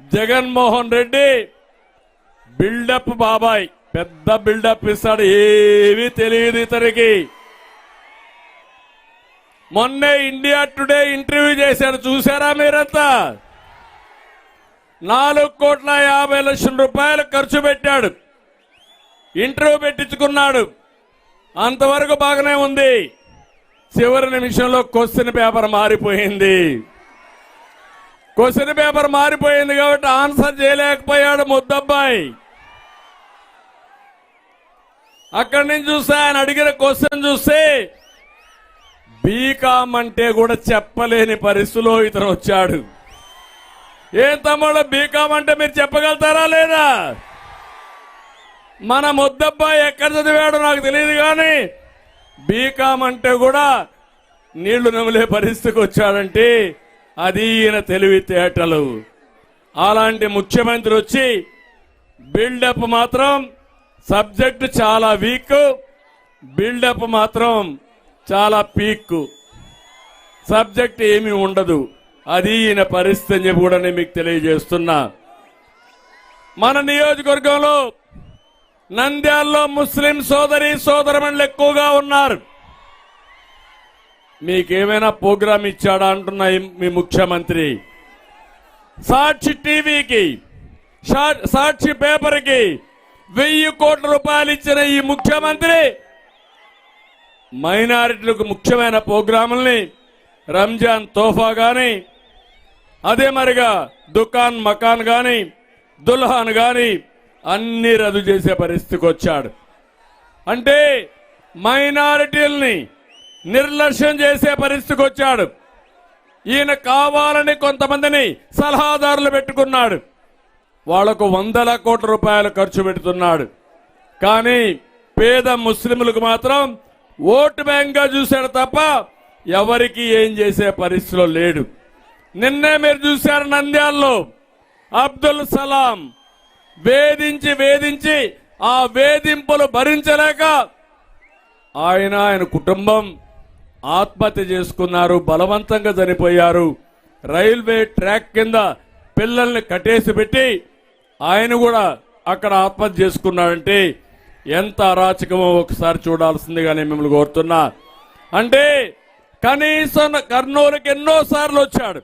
Jaganmohan Reddy buildup బాబాయ్. పెద్ద buildup ఇస్తాడు. ఏమీ తెలియదు ఇతనికి. మొన్నే ఇండియా టుడే ఇంటర్వ్యూ చేశారు. చూసారా మీరంతా? నాలుగు కోట్ల యాభై లక్షల రూపాయలు ఖర్చు పెట్టాడు. ఇంటర్వ్యూ పెట్టించుకున్నాడు. అంతవరకు బాగానే ఉంది. చివరి నిమిషంలో క్వశ్చన్ పేపర్ మారిపోయింది. క్వశ్చన్ పేపర్ మారిపోయింది కాబట్టి ఆన్సర్ చేయలేకపోయాడు ముద్దబ్బాయి. అక్కడి నుంచి చూస్తే ఆయన అడిగిన క్వశ్చన్ చూస్తే బీకామ్ అంటే కూడా చెప్పలేని పరిస్థితిలో ఇతను వచ్చాడు. ఏం తమ్ముడు బీకామ్ అంటే మీరు చెప్పగలుగుతారా లేదా? మన ముద్దబ్బాయి ఎక్కడ చదివాడో నాకు తెలియదు కానీ బీకామ్ అంటే కూడా నీళ్ళు నమిలే పరిస్థితికి వచ్చాడంటే అది ఈయన తెలివితేటలు. అలాంటి ముఖ్యమంత్రి వచ్చి బిల్డప్ మాత్రం సబ్జెక్ట్ చాలా వీక్ బిల్డప్ మాత్రం చాలా పీక్. సబ్జెక్ట్ ఏమీ ఉండదు. అది ఈయన పరిస్థితి అని చెప్పి కూడా నేను మీకు తెలియజేస్తున్నా. మన నియోజకవర్గంలో నంద్యాలలో ముస్లిం సోదరి సోదరమణులు ఎక్కువగా ఉన్నారు. మీకేమైనా ప్రోగ్రామ్ ఇచ్చాడా అంటున్నాయి మీ ముఖ్యమంత్రి. సాక్షి టీవీకి సా- సాక్షి పేపర్కి వెయ్యి కోట్ల రూపాయలు ఇచ్చిన ఈ ముఖ్యమంత్రి మైనారిటీలకు ముఖ్యమైన ప్రోగ్రాముల్ని రంజాన్ తోఫా కానీ అదే మరిగా దుకాన్ మకాన్ కానీ దుల్హాన్ కానీ అన్ని రద్దు చేసే పరిస్థితికి వచ్చాడు. అంటే మైనారిటీల్ని నిర్లక్ష్యం చేసే పరిస్థితికి వచ్చాడు. ఈయన కావాలని కొంతమందిని సలహాదారులు పెట్టుకున్నాడు. వాళ్ళకు వందల కోట్ల రూపాయలు ఖర్చు పెడుతున్నాడు. కానీ పేద ముస్లింలకు మాత్రం ఓటు బ్యాంక్గా చూశాడు తప్ప ఎవరికి ఏం చేసే పరిస్థితిలో లేడు. నిన్నే మీరు చూశారు నంద్యాల్లో అబ్దుల్ సలాం వేధించి వేధించి ఆ వేధింపులు భరించలేక ఆయన ఆయన కుటుంబం ఆత్మహత్య చేసుకున్నారు బలవంతంగా చనిపోయారు. రైల్వే ట్రాక్ కింద పిల్లల్ని కట్టేసి పెట్టి ఆయన కూడా అక్కడ ఆత్మహత్య చేసుకున్నాడంటే ఎంత అరాచకమో ఒకసారి చూడాల్సిందిగా నేను మిమ్మల్ని కోరుతున్నా. అంటే కనీసం కర్నూలుకి ఎన్నో సార్లు వచ్చాడు.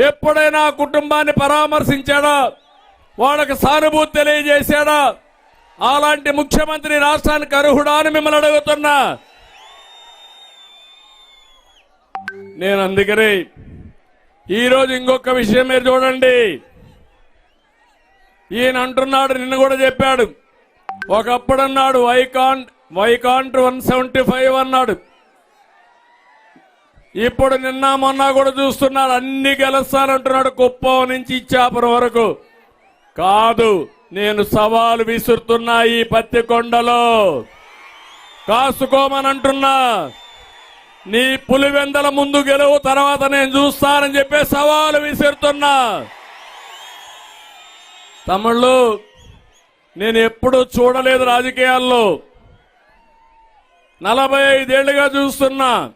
ఎప్పుడైనా కుటుంబాన్ని పరామర్శించాడా? వాళ్ళకి సానుభూతి తెలియజేశాడా? అలాంటి ముఖ్యమంత్రి రాష్ట్రానికి అర్హుడా అని మిమ్మల్ని అడుగుతున్నా. నేను అందుకనే ఈరోజు ఇంకొక విషయం మీరు చూడండి. ఈయన అంటున్నాడు నిన్న కూడా చెప్పాడు. ఒకప్పుడు అన్నాడు vacant vacant one seventy five అన్నాడు. ఇప్పుడు నిన్న మొన్న కూడా చూస్తున్నారు అన్ని గెలుస్తానంటున్నాడు కుప్పం నుంచి ఇచ్చాపురం వరకు. కాదు నేను సవాలు విసురుతున్నా ఈ పత్తికొండలో కాసుకోమని అంటున్నా. నీ పులివెందల ముందు గెలువు తర్వాత నేను చూస్తానని చెప్పే సవాలు విసిరుతున్నా. తమ్ముళ్ళు నేను ఎప్పుడు చూడలేదు రాజకీయాల్లో. నలభై ఐదేళ్ళుగా చూస్తున్నా.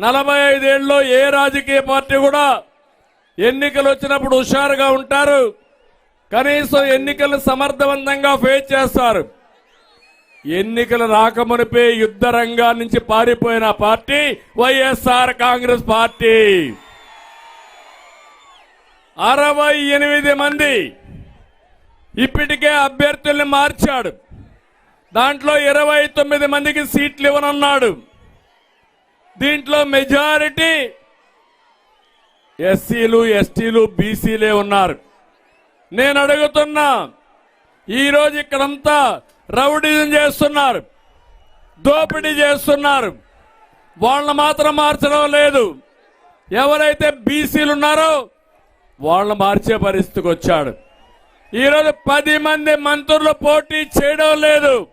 నలభై ఐదేళ్ళలో ఏ రాజకీయ పార్టీ కూడా ఎన్నికలు వచ్చినప్పుడు హుషారుగా ఉంటారు. కనీసం ఎన్నికలు సమర్థవంతంగా ఫేస్ చేస్తారు. ఎన్నికలు రాకమునిపే యుద్ధ రంగా నుంచి పారిపోయిన పార్టీ వైఎస్ఆర్ కాంగ్రెస్ పార్టీ. అరవై ఎనిమిది మంది ఇప్పటికే అభ్యర్థుల్ని మార్చాడు. దాంట్లో ఇరవై తొమ్మిది మందికి సీట్లు ఇవ్వనున్నాడు. దీంట్లో మెజారిటీ ఎస్సీలు ఎస్టీలు బీసీలే ఉన్నారు. నేను అడుగుతున్నా ఈరోజు ఇక్కడంతా రౌడీజం చేస్తున్నారు. దోపిడీ చేస్తున్నారు. వాళ్ళని మాత్రం మార్చడం లేదు. ఎవరైతే బీసీలు ఉన్నారో వాళ్ళని మార్చే పరిస్థితికి వచ్చాడు. ఈరోజు పది మంది మంత్రులు పోటీ చేయడం లేదు.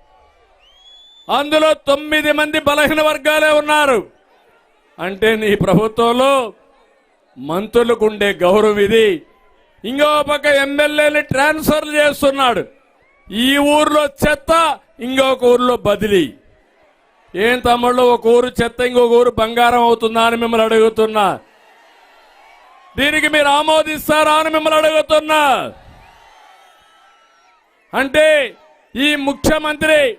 అందులో తొమ్మిది మంది బలహీన వర్గాలే ఉన్నారు. అంటే నీ ప్రభుత్వంలో మంత్రులకు ఉండే గౌరవం ఇది ఇంకో పక్క ఎమ్మెల్యేని ట్రాన్స్ఫర్లు చేస్తున్నాడు. ఈ ఊర్లో చెత్త ఇంకొక ఊర్లో బదిలీ. ఏం తమ్ముళ్ళు ఒక ఊరు చెత్త ఇంకొక ఊరు బంగారం అవుతుందా అని మిమ్మల్ని అడుగుతున్నా. దీనికి మీరు ఆమోదిస్తారా అని మిమ్మల్ని అడుగుతున్నా. అంటే ఈ ముఖ్యమంత్రి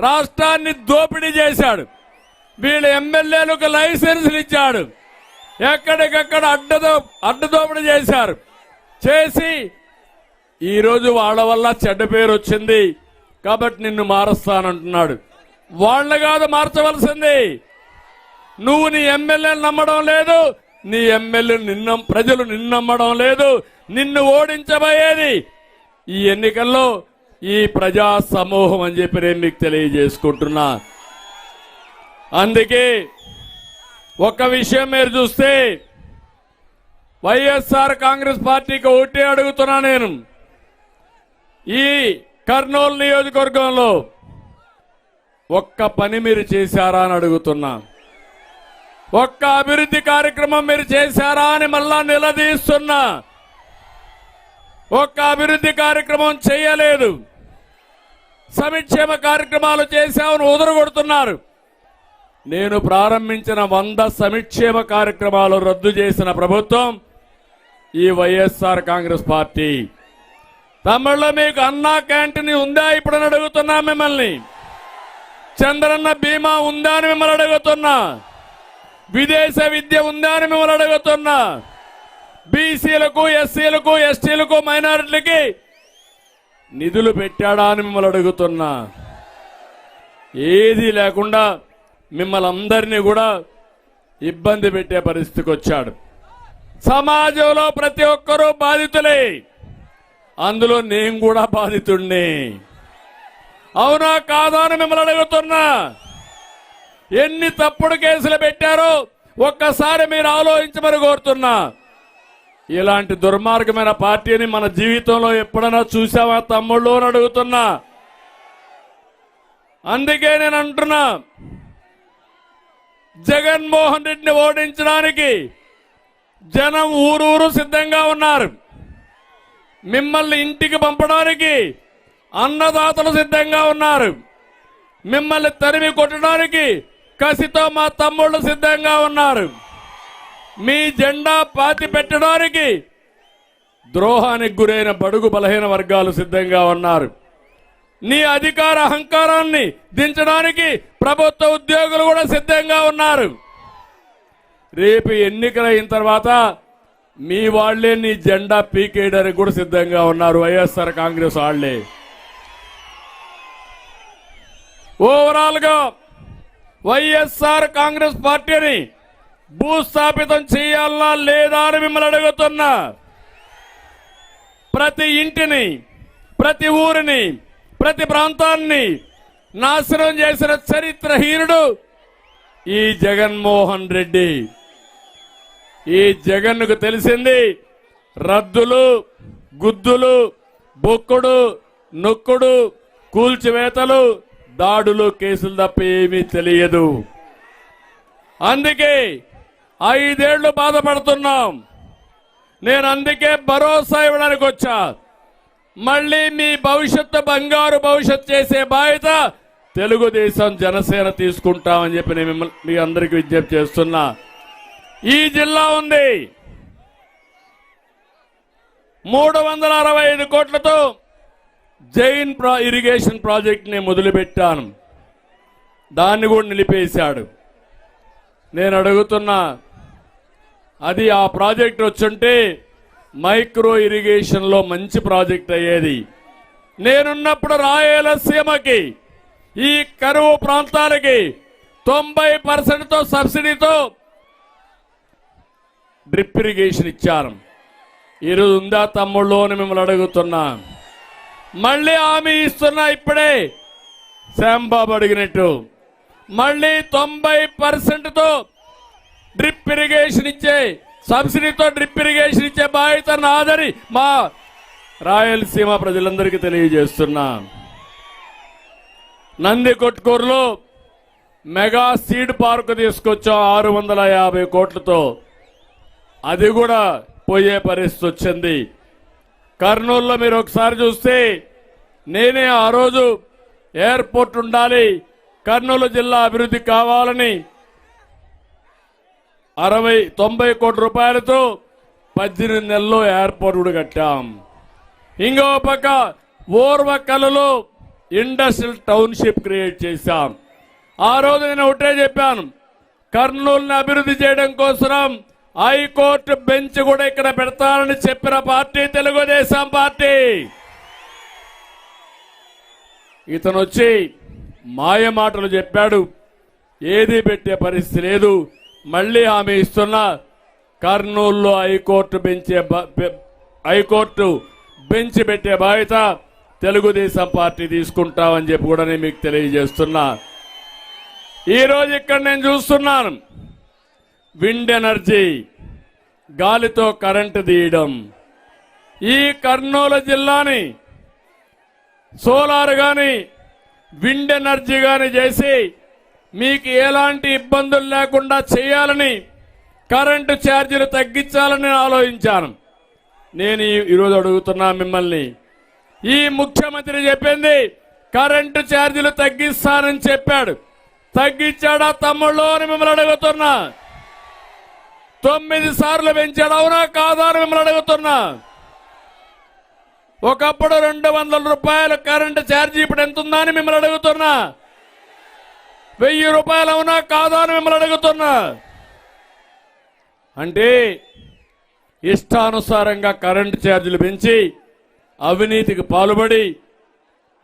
రాష్ట్రాన్ని దోపిడీ చేశాడు. వీళ్ళ ఎమ్మెల్యేలకు లైసెన్సులు ఇచ్చాడు. ఎక్కడికక్కడ అడ్డదో అడ్డదోపిడీ చేశారు. చేసి ఈరోజు వాళ్ళ వల్ల చెడ్డ పేరు వచ్చింది. కాబట్టి నిన్ను మారుస్తానంటున్నాడు. వాళ్ళ కాదు మార్చవలసింది. నువ్వు నీ ఎమ్మెల్యేలు నమ్మడం లేదు. నీ ఎమ్మెల్యే నిన్న ప్రజలు నిన్ను నమ్మడం లేదు. నిన్ను ఓడించబోయేది. ఈ ఎన్నికల్లో ఈ ప్రజా సమూహం అని చెప్పి నేను మీకు తెలియజేసుకుంటున్నా. అందుకే ఒక విషయం మీరు చూస్తే వైఎస్ఆర్ కాంగ్రెస్ పార్టీకి ఓటే అడుగుతున్నా నేను. ఈ కర్నూలు నియోజకవర్గంలో ఒక్క పని మీరు చేశారా అని అడుగుతున్నా. ఒక్క అభివృద్ధి కార్యక్రమం మీరు చేశారా అని మళ్ళా నిలదీస్తున్నా. ఒక్క అభివృద్ధి కార్యక్రమం చేయలేదు. సంక్షేమ కార్యక్రమాలు చేశామని ఉదరగొడుతున్నారు. నేను ప్రారంభించిన వంద సంక్షేమ కార్యక్రమాలు రద్దు చేసిన ప్రభుత్వం ఈ వైఎస్ఆర్ కాంగ్రెస్ పార్టీ. తమిళలో మీకు అన్నా క్యాంటీన్ ఉందా? ఇప్పుడని అడుగుతున్నా మిమ్మల్ని. చంద్రన్న బీమా ఉందా అని మిమ్మల్ని అడుగుతున్నా. విదేశ విద్య ఉందా అని మిమ్మల్ని అడుగుతున్నా. బీసీలకు ఎస్సీలకు ఎస్టీలకు మైనారిటీలకి నిధులు పెట్టాడా అని మిమ్మల్ని అడుగుతున్నా. ఏది లేకుండా మిమ్మల్ని అందరినీ కూడా ఇబ్బంది పెట్టే పరిస్థితికి వచ్చాడు. సమాజంలో ప్రతి ఒక్కరూ బాధితులే. అందులో నేను కూడా బాధితుడిని అవునా కాదా అని మిమ్మల్ని అడుగుతున్నా. ఎన్ని తప్పుడు కేసులు పెట్టారో ఒక్కసారి మీరు ఆలోచించమని కోరుతున్నా. ఇలాంటి దుర్మార్గమైన పార్టీని మన జీవితంలో ఎప్పుడైనా చూసావా తమ్ముళ్ళు అని అడుగుతున్నా. అందుకే నేను అంటున్నా జగన్మోహన్ రెడ్డిని ఓడించడానికి జనం ఊరూరు సిద్ధంగా ఉన్నారు. మిమ్మల్ని ఇంటికి పంపడానికి అన్నదాతలు సిద్ధంగా ఉన్నారు. మిమ్మల్ని తరిమి కొట్టడానికి కసితో మా తమ్ముళ్ళు సిద్ధంగా ఉన్నారు. మీ జెండా పాతి పెట్టడానికి ద్రోహానికి గురైన బడుగు బలహీన వర్గాలు సిద్ధంగా ఉన్నారు. నీ అధికార అహంకారాన్ని దించడానికి ప్రభుత్వ ఉద్యోగులు కూడా సిద్ధంగా ఉన్నారు. రేపు ఎన్నికలైన తర్వాత మీ వాళ్ళే నీ జెండా పీకేయడానికి కూడా సిద్ధంగా ఉన్నారు వైఎస్ఆర్ కాంగ్రెస్ వాళ్ళే ఓవరాల్గా వైఎస్ఆర్ కాంగ్రెస్ పార్టీని భూస్థాపితం చేయాలా లేదా అని మిమ్మల్ని అడుగుతున్నా. ప్రతి ఇంటిని ప్రతి ఊరిని ప్రతి ప్రాంతాన్ని నాశనం చేసిన చరిత్రహీనుడు ఈ జగన్మోహన్ రెడ్డి. ఈ జగన్కు తెలిసింది రద్దులు గుద్దులు బొక్కుడు నొక్కుడు కూల్చివేతలు దాడులు కేసులు తప్ప ఏమీ తెలియదు. అందుకే ఐదేళ్ళు బాధపడుతున్నాం. నేను అందుకే భరోసా ఇవ్వడానికి వచ్చా. మళ్ళీ మీ భవిష్యత్తు బంగారు భవిష్యత్ చేసే బాధ్యత తెలుగుదేశం జనసేన తీసుకుంటామని చెప్పి నేను మిమ్మల్ని మీ అందరికీ విజ్ఞప్తి చేస్తున్నా. ఈ జిల్లా ఉంది. మూడు వందల అరవై ఐదు కోట్లతో జైన్ ప్రా ఇరిగేషన్ ప్రాజెక్ట్ని మొదలుపెట్టాను. దాన్ని కూడా నిలిపేశాడు. నేను అడుగుతున్నా అది ఆ ప్రాజెక్ట్ వచ్చుంటే మైక్రో ఇరిగేషన్లో మంచి ప్రాజెక్ట్ అయ్యేది. నేనున్నప్పుడు రాయలసీమకి ఈ కరువు ప్రాంతాలకి తొంభై పర్సెంట్తో సబ్సిడీతో డ్రిప్ ఇరిగేషన్ ఇచ్చారు. ఈరోజు ఉందా తమ్ముళ్ళు అని మిమ్మల్ని అడుగుతున్నా. మళ్ళీ హామీ ఇస్తున్నా ఇప్పుడే. శ్యాంబాబు అడిగినట్టు. మళ్ళీ తొంభై పర్సెంట్తో డ్రిప్ ఇరిగేషన్ ఇచ్చే సబ్సిడీతో డ్రిప్ ఇరిగేషన్ ఇచ్చే బాధ్యత నాదని మా రాయలసీమ ప్రజలందరికీ తెలియజేస్తున్నా. నంది కొట్కూరులో మెగా సీడ్ పార్క్ తీసుకొచ్చాం ఆరు వందల యాభై కోట్లతో. అది కూడా పోయే పరిస్థితి వచ్చింది. కర్నూలులో మీరు ఒకసారి చూస్తే నేనే ఆ రోజు ఎయిర్పోర్ట్ ఉండాలి కర్నూలు జిల్లా అభివృద్ధి కావాలని అరవై తొంభై కోట్ల రూపాయలతో పద్దెనిమిది నెలల్లో ఎయిర్పోర్ట్ కూడా కట్టాం. ఇంకో పక్క ఓర్వకలలో ఇండస్ట్రియల్ టౌన్షిప్ క్రియేట్ చేశాం. ఆ రోజు నేను ఒకటే చెప్పాను కర్నూలుని అభివృద్ధి చేయడం కోసం హైకోర్టు బెంచ్ కూడా ఇక్కడ పెడతానని చెప్పిన పార్టీ తెలుగుదేశం పార్టీ. ఇతను వచ్చి మాయ మాటలు చెప్పాడు. ఏది పెట్టే పరిస్థితి లేదు. మళ్ళీ హామీ ఇస్తున్నా కర్నూలులో హైకోర్టు బెంచే హైకోర్టు బెంచ్ పెట్టే బాధ్యత తెలుగుదేశం పార్టీ తీసుకుంటామని చెప్పి కూడా నేను మీకు తెలియజేస్తున్నా. ఈరోజు ఇక్కడ నేను చూస్తున్నాను. విండ్ ఎనర్జీ గాలితో కరెంటు తీయడం. ఈ కర్నూలు జిల్లాని సోలార్ కానీ విండ్ ఎనర్జీ కానీ చేసి మీకు ఎలాంటి ఇబ్బందులు లేకుండా చేయాలని కరెంటు ఛార్జీలు తగ్గించాలని ఆలోచించాను. నేను ఈరోజు అడుగుతున్నా మిమ్మల్ని. ఈ ముఖ్యమంత్రి చెప్పింది కరెంటు ఛార్జీలు తగ్గిస్తానని చెప్పాడు. తగ్గించాడా తమ్ముళ్ళు అని మిమ్మల్ని అడుగుతున్నా. తొమ్మిది సార్లు పెంచాడు. అవునా కాదా అని మిమ్మల్ని అడుగుతున్నా. ఒకప్పుడు రెండు వందల రూపాయలు కరెంటు ఛార్జీ ఇప్పుడు ఎంత ఉందా అని మిమ్మల్ని అడుగుతున్నా. వెయ్యి రూపాయలు అవునా కాదా అని మిమ్మల్ని అడుగుతున్నా. అంటే ఇష్టానుసారంగా కరెంటు ఛార్జీలు పెంచి అవినీతికి పాల్పడి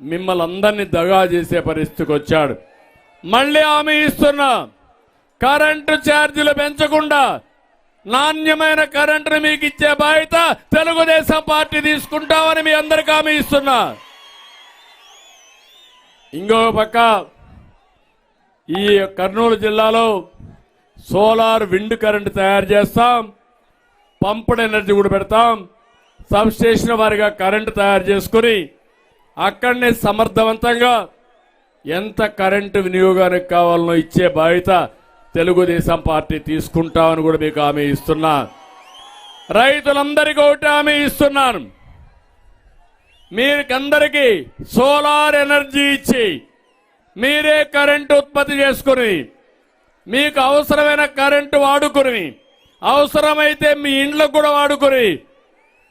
మిమ్మల్ని అందరినీ దగా చేసే పరిస్థితికి వచ్చాడు. మళ్ళీ హామీ ఇస్తున్నా. కరెంటు ఛార్జీలు పెంచకుండా నాణ్యమైన కరెంటును మీకు ఇచ్చే బాధ్యత తెలుగుదేశం పార్టీ తీసుకుంటామని మీ అందరికి హామీ ఇస్తున్నా. ఇంకో పక్క ఈ కర్నూలు జిల్లాలో సోలార్ విండ్ కరెంట్ తయారు చేస్తాం పంపుడ్ ఎనర్జీ కూడా పెడతాం సబ్స్టేషన్ వారిగా కరెంటు తయారు చేసుకుని అక్కడనే సమర్థవంతంగా ఎంత కరెంటు వినియోగానికి కావాలనో ఇచ్చే బాధ్యత తెలుగుదేశం పార్టీ తీసుకుంటామని కూడా మీకు హామీ ఇస్తున్నా. రైతులందరికీ ఒకటి హామీ ఇస్తున్నాను. మీకందరికీ సోలార్ ఎనర్జీ ఇచ్చి మీరే కరెంటు ఉత్పత్తి చేసుకుని మీకు అవసరమైన కరెంటు వాడుకుని అవసరమైతే మీ ఇండ్లకు కూడా వాడుకుని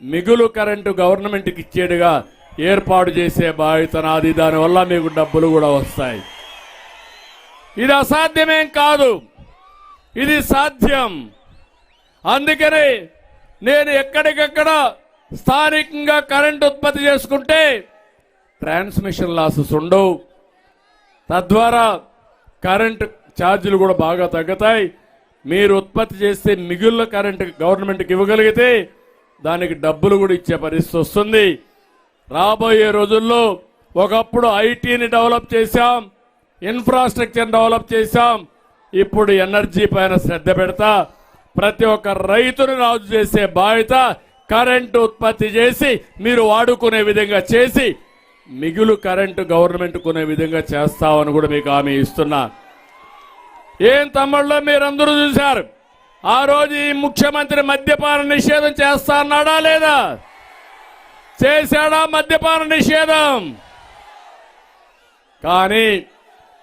మిగులు కరెంటు గవర్నమెంట్కి ఇచ్చేడుగా ఏర్పాటు చేసే బాధ్యత నాది. దానివల్ల మీకు డబ్బులు కూడా వస్తాయి. ఇది అసాధ్యమేం కాదు. ఇది సాధ్యం. అందుకని నేను ఎక్కడికక్కడ స్థానికంగా కరెంట్ ఉత్పత్తి చేసుకుంటే ట్రాన్స్మిషన్ లాసెస్ ఉండవు. తద్వారా కరెంట్ ఛార్జీలు కూడా బాగా తగ్గుతాయి. మీరు ఉత్పత్తి చేస్తే మిగుళ్ళ కరెంట్ గవర్నమెంట్కి ఇవ్వగలిగితే దానికి డబ్బులు కూడా ఇచ్చే పరిస్థితి వస్తుంది. రాబోయే రోజుల్లో ఒకప్పుడు ఐటీని డెవలప్ చేశాం ఇన్ఫ్రాస్ట్రక్చర్ డెవలప్ చేశాం ఇప్పుడు ఎనర్జీ పైన శ్రద్ధ పెడతా. ప్రతి ఒక్క రైతును రాజు చేసే బాధ్యత కరెంటు ఉత్పత్తి చేసి మీరు వాడుకునే విధంగా చేసి మిగులు కరెంటు గవర్నమెంట్ కొనే విధంగా చేస్తామని కూడా మీకు హామీ ఇస్తున్నా. ఏం తమ్ముళ్ళు మీరందరూ చూశారు. ఆ రోజు ఈ ముఖ్యమంత్రి మద్యపాన నిషేధం చేస్తా అన్నాడా లేదా? చేశాడా మద్యపాన నిషేధం? కానీ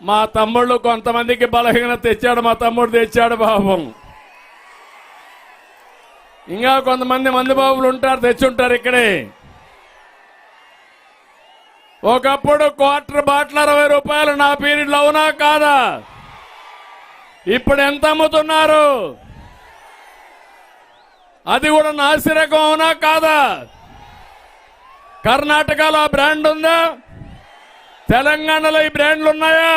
మా తమ్ముళ్ళు కొంతమందికి బలహీనత తెచ్చాడు మా తమ్ముడు తెచ్చాడు పాపం. ఇంకా కొంతమంది మంది బాబులు ఉంటారు తెచ్చుంటారు ఇక్కడే. ఒకప్పుడు క్వార్టర్ బాటిల్ అరవై రూపాయలు నా పీరియడ్లో అవునా కాదా? ఇప్పుడు ఎంత అమ్ముతున్నారు? అది కూడా నాసిరకం అవునా కాదా? కర్ణాటకలో ఆ బ్రాండ్ ఉందా? తెలంగాణలో ఈ బ్రాండ్లు ఉన్నాయా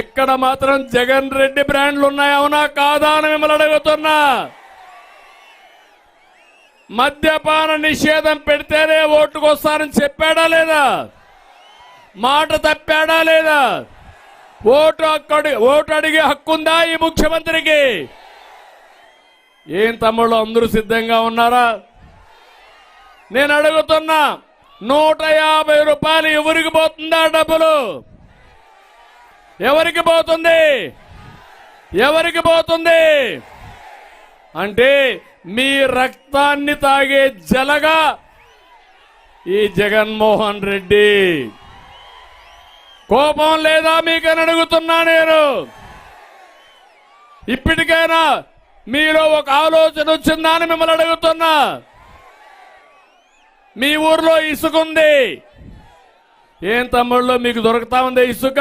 ఇక్కడ మాత్రం జగన్ రెడ్డి బ్రాండ్లు ఉన్నాయా అవునా కాదా అని మిమ్మల్ని అడుగుతున్నా. మద్యపాన నిషేధం పెడితేనే ఓటుకు వస్తారని చెప్పాడా లేదా? మాట తప్పాడా లేదా? ఓటు అక్కడి ఓటు అడిగే హక్కుందా ఈ ముఖ్యమంత్రికి? ఏం తమ్ముళ్ళు అందరూ సిద్ధంగా ఉన్నారా? నేను అడుగుతున్నా నూట యాభై రూపాయలు ఎవరికి పోతుందా డబ్బులు? ఎవరికి పోతుంది? ఎవరికి పోతుంది? అంటే మీ రక్తాన్ని తాగే జలగా ఈ జగన్మోహన్ రెడ్డి. కోపం లేదా మీకని అడుగుతున్నా నేను? ఇప్పటికైనా మీలో ఒక ఆలోచన వచ్చిందా అని మిమ్మల్ని అడుగుతున్నా? మీ ఊర్లో ఇసుక ఉంది. ఏం తమ్ముళ్ళు మీకు దొరుకుతా ఉంది ఇసుక?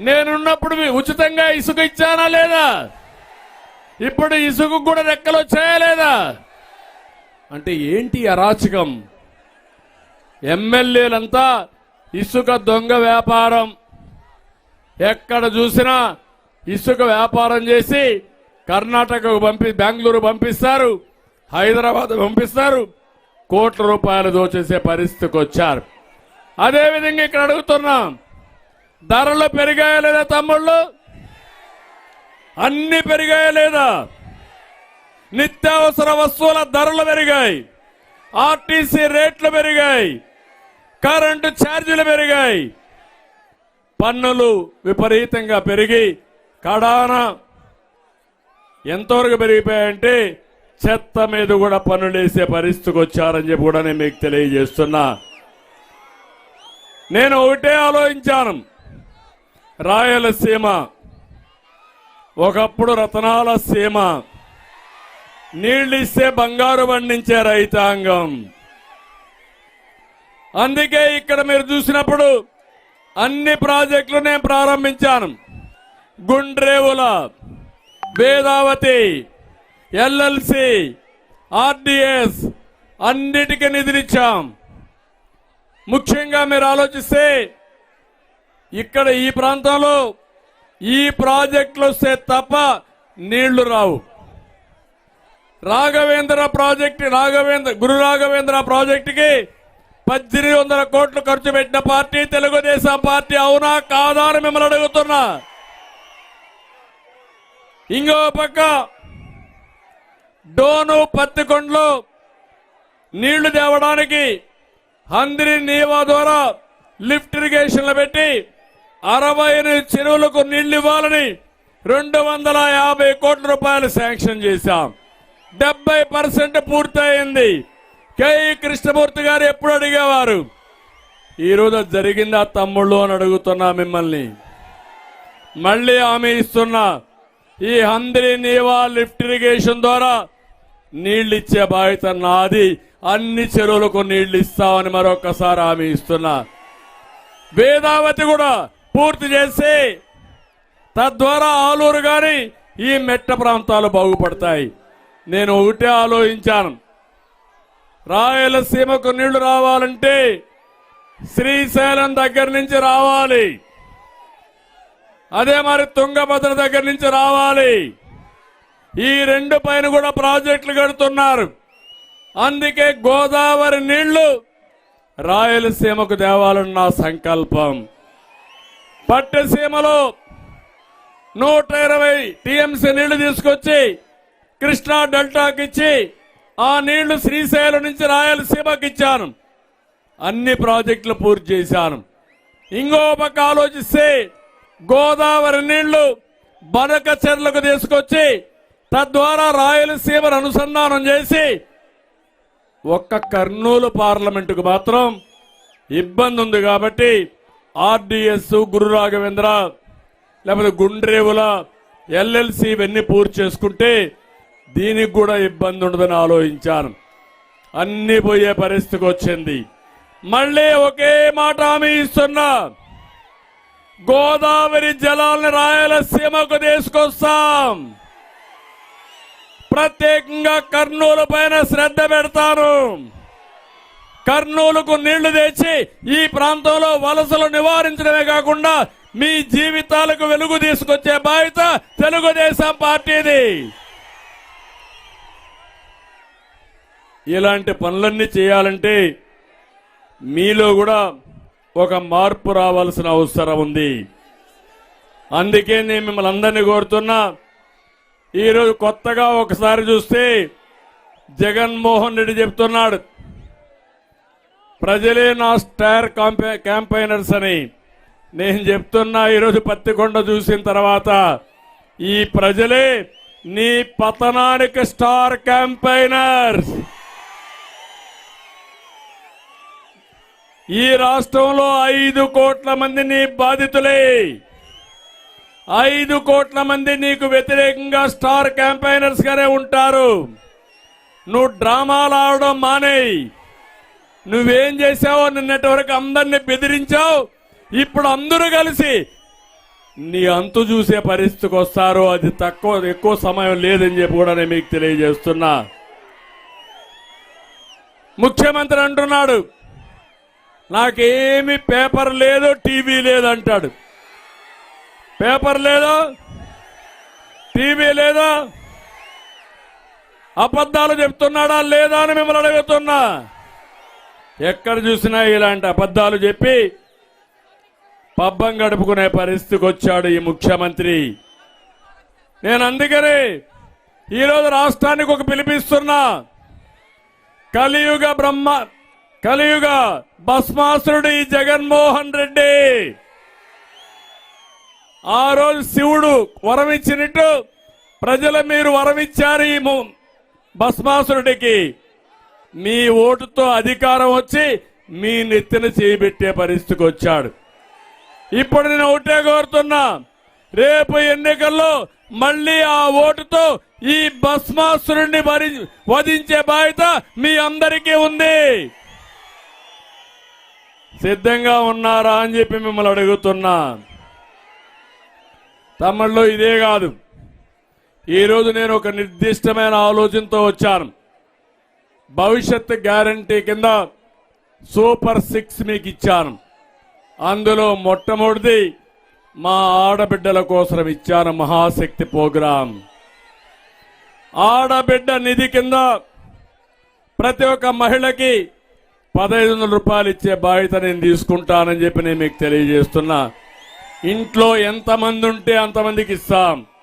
నేనున్నప్పుడు మీ ఉచితంగా ఇసుక ఇచ్చానా లేదా? ఇప్పుడు ఇసుక కూడా రెక్కలు వచ్చాయా లేదా అంటే ఏంటి అరాచకం? ఎమ్మెల్యేలంతా ఇసుక దొంగ వ్యాపారం. ఎక్కడ చూసినా ఇసుక వ్యాపారం చేసి కర్ణాటకకు పంపి బెంగళూరు పంపిస్తారు హైదరాబాద్ పంపిస్తారు. కోట్ల రూపాయలు దోచేసే పరిస్థితికి వచ్చారు. అదేవిధంగా ఇక్కడ అడుగుతున్నాం ధరలు పెరిగాయా లేదా తమ్ముళ్ళు? అన్ని పెరిగాయా లేదా? నిత్యావసర వస్తువుల ధరలు పెరిగాయి ఆర్టీసీ రేట్లు పెరిగాయి కరెంటు ఛార్జీలు పెరిగాయి. పన్నులు విపరీతంగా పెరిగి కడాన ఎంతవరకు పెరిగిపోయాయంటే చెత్త మీద కూడా పనులేసే పరిస్థితికి వచ్చారని చెప్పి కూడా నేను మీకు తెలియజేస్తున్నా. నేను ఒకటే ఆలోచించాను. రాయలసీమ ఒకప్పుడు రతనాల సీమ నీళ్ళిస్తే బంగారు పండించే రైతాంగం. అందుకే ఇక్కడ మీరు చూసినప్పుడు అన్ని ప్రాజెక్టులు నేను ప్రారంభించాను. గుండ్రేవుల వేదావతి ఎల్ఎల్సి ఆర్డిఎస్ అన్నిటికీ నిధులిచ్చాం. ముఖ్యంగా మీరు ఆలోచిస్తే ఇక్కడ ఈ ప్రాంతంలో ఈ ప్రాజెక్టులు వస్తే తప్ప నీళ్ళు రావు. రాఘవేంద్ర ప్రాజెక్టు రాఘవేంద్ర గురు రాఘవేంద్ర ప్రాజెక్టుకి పద్దెనిమిది వందల కోట్లు ఖర్చు పెట్టిన పార్టీ తెలుగుదేశం పార్టీ అవునా కాదా అని మిమ్మల్ని అడుగుతున్నా. ఇంకో పక్క డోను పత్తికొండలు నీళ్ళు తేవడానికి హందిరి నీవా ద్వారా లిఫ్ట్ ఇరిగేషన్లు పెట్టి అరవై చెరువులకు నీళ్ళు ఇవ్వాలని రెండు వందల యాభై కోట్ల రూపాయలు శాంక్షన్ చేశాం. డెబ్బై పర్సెంట్ పూర్తయింది. కేఈ కృష్ణమూర్తి గారు ఎప్పుడు అడిగేవారు? ఈరోజు జరిగిందా తమ్ముళ్ళు అని అడుగుతున్నా మిమ్మల్ని. మళ్ళీ హామీ ఇస్తున్నా. ఈ హంద్రి నీవా లిఫ్ట్ ఇరిగేషన్ ద్వారా నీళ్ళిచ్చే ఇచ్చే బాధ్యత నాది. అన్ని చెరువులకు నీళ్ళు ఇస్తామని మరొకసారి హామీ ఇస్తున్నా. వేదావతి కూడా పూర్తి చేసి తద్వారా ఆలూరు గాని ఈ మెట్ట ప్రాంతాలు బాగుపడతాయి. నేను ఒకటే ఆలోచించాను. రాయలసీమకు నీళ్ళు రావాలంటే శ్రీశైలం దగ్గర నుంచి రావాలి. అదే మరి తుంగభద్ర దగ్గర నుంచి రావాలి. ఈ రెండు పైన కూడా ప్రాజెక్టులు కడుతున్నారు. అందుకే గోదావరి నీళ్ళు రాయలసీమకు తేవాలని నా సంకల్పం. పట్టసీమలో నూట ఇరవై టీఎంసీ నీళ్ళు తీసుకొచ్చి కృష్ణా డెల్టాకి ఇచ్చి ఆ నీళ్ళు శ్రీశైలం నుంచి రాయలసీమకి ఇచ్చాను. అన్ని ప్రాజెక్టులు పూర్తి చేశాను. ఇంకో పక్క ఆలోచిస్తే గోదావరి నీళ్ళు బనక చెర్లకు తీసుకొచ్చి తద్వారా రాయలసీమను అనుసంధానం చేసి ఒక్క కర్నూలు పార్లమెంటుకు మాత్రం ఇబ్బంది ఉంది కాబట్టి ఆర్డిఎస్ గురు రాఘవేంద్ర లేకపోతే గుండ్రేవుల ఎల్ఎల్సి ఇవన్నీ పూర్తి చేసుకుంటే దీనికి కూడా ఇబ్బంది ఉండదని ఆలోచించాను. అన్ని పోయే పరిస్థితికి వచ్చింది. మళ్ళీ ఒకే మాట హామీ ఇస్తున్నా. గోదావరి జలాలను రాయలసీమకు తీసుకొస్తాం. ప్రత్యేకంగా కర్నూలు పైన శ్రద్ధ పెడతాను. కర్నూలుకు నీళ్ళు తెచ్చి ఈ ప్రాంతంలో వలసలు నివారించడమే కాకుండా మీ జీవితాలకు వెలుగు తీసుకొచ్చే బాధ్యత తెలుగుదేశం పార్టీది. ఇలాంటి పనులన్నీ చేయాలంటే మీలో కూడా ఒక మార్పు రావాల్సిన అవసరం ఉంది. అందుకే నేను మిమ్మల్ని అందరినీ కోరుతున్నా ఈరోజు కొత్తగా ఒకసారి చూస్తే జగన్మోహన్ రెడ్డి చెప్తున్నాడు ప్రజలే నా స్టార్ కాంపే క్యాంపైనర్స్ అని. నేను చెప్తున్నా ఈరోజు పత్తికొండ చూసిన తర్వాత ఈ ప్రజలే నీ పతనానికి స్టార్ క్యాంపైనర్స్. ఈ రాష్ట్రంలో ఐదు కోట్ల మంది నీ బాధితులే. ఐదు కోట్ల మంది నీకు వ్యతిరేకంగా స్టార్ క్యాంపైనర్స్ గానే ఉంటారు. నువ్వు డ్రామాలు ఆడడం మానేయి. నువ్వేం చేసావో నిన్నటి వరకు అందరినీ బెదిరించావు. ఇప్పుడు అందరూ కలిసి నీ అంతు చూసే పరిస్థితికి వస్తారు. అది తక్కువ ఎక్కువ సమయం లేదని చెప్పి కూడా నేను మీకు తెలియజేస్తున్నా. ముఖ్యమంత్రి అంటున్నాడు నాకేమి పేపర్ లేదు టీవీ లేదు అంటాడు. పేపర్ లేదా టీవీ లేదా అబద్ధాలు చెప్తున్నాడా లేదా అని మిమ్మల్ని అడుగుతున్నా. ఎక్కడ చూసినా ఇలాంటి అబద్ధాలు చెప్పి పబ్బం గడుపుకునే పరిస్థితికి వచ్చాడు ఈ ముఖ్యమంత్రి. నేను అందుకని ఈరోజు రాష్ట్రానికి ఒక పిలిపిస్తున్నా. కలియుగ బ్రహ్మ కలియుగ భస్మాసురుడు ఈ జగన్మోహన్ రెడ్డి. ఆ రోజు శివుడు వరం ఇచ్చినట్టు ప్రజలు మీరు వరం ఇచ్చారు ఈ భస్మాసురుడికి. మీ ఓటుతో అధికారం వచ్చి మీ నెత్తిన చేయిబెట్టే పరిస్థితికి వచ్చాడు. ఇప్పుడు నేను ఒకటే కోరుతున్నా రేపు ఎన్నికల్లో మళ్ళీ ఆ ఓటుతో ఈ భస్మాసురుణ్ణి భరి వధించే బాధ్యత మీ అందరికీ ఉంది. సిద్ధంగా ఉన్నారా అని చెప్పి మిమ్మల్ని అడుగుతున్నా. తమ్ముళ్ళు ఇదే కాదు. ఈరోజు నేను ఒక నిర్దిష్టమైన ఆలోచనతో వచ్చాను. భవిష్యత్ గ్యారంటీ కింద సూపర్ సిక్స్ మీకు ఇచ్చాను. అందులో మొట్టమొదటిది మా ఆడబిడ్డల కోసం ఇచ్చాను మహాశక్తి ప్రోగ్రాం. ఆడబిడ్డ నిధి కింద ప్రతి ఒక్క మహిళకి పదహైదు వందల రూపాయలు ఇచ్చే బాధ్యత నేను తీసుకుంటానని చెప్పి నేను మీకు తెలియజేస్తున్నా. ఇంట్లో ఎంతమంది ఉంటే అంతమందికి ఇస్తాం.